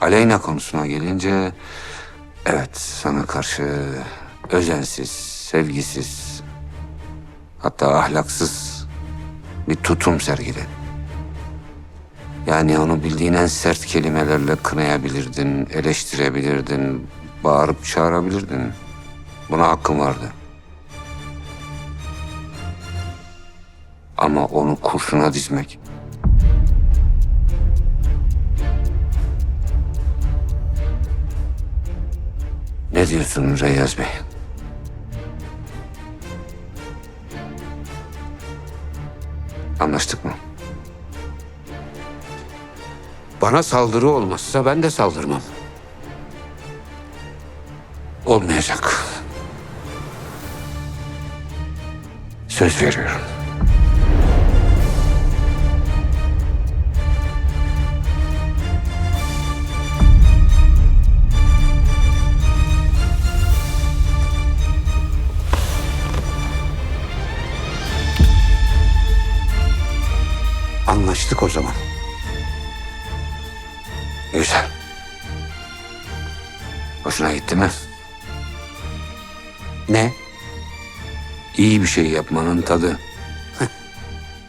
Aleyna konusuna gelince... Evet, sana karşı özensiz, sevgisiz... Hatta ahlaksız bir tutum sergiledi. Yani onu bildiğin en sert kelimelerle kınayabilirdin, eleştirebilirdin, bağırıp çağırabilirdin. Buna hakkın vardı. Ama onu kurşuna dizmek... Ne diyorsun Reyyaz Bey? Anlaştık mı? Bana saldırı olmazsa ben de saldırmam. Olmayacak. Söz veriyorum. Anlaştık o zaman. Güzel. Hoşuna gitti mi? Ne? İyi bir şey yapmanın tadı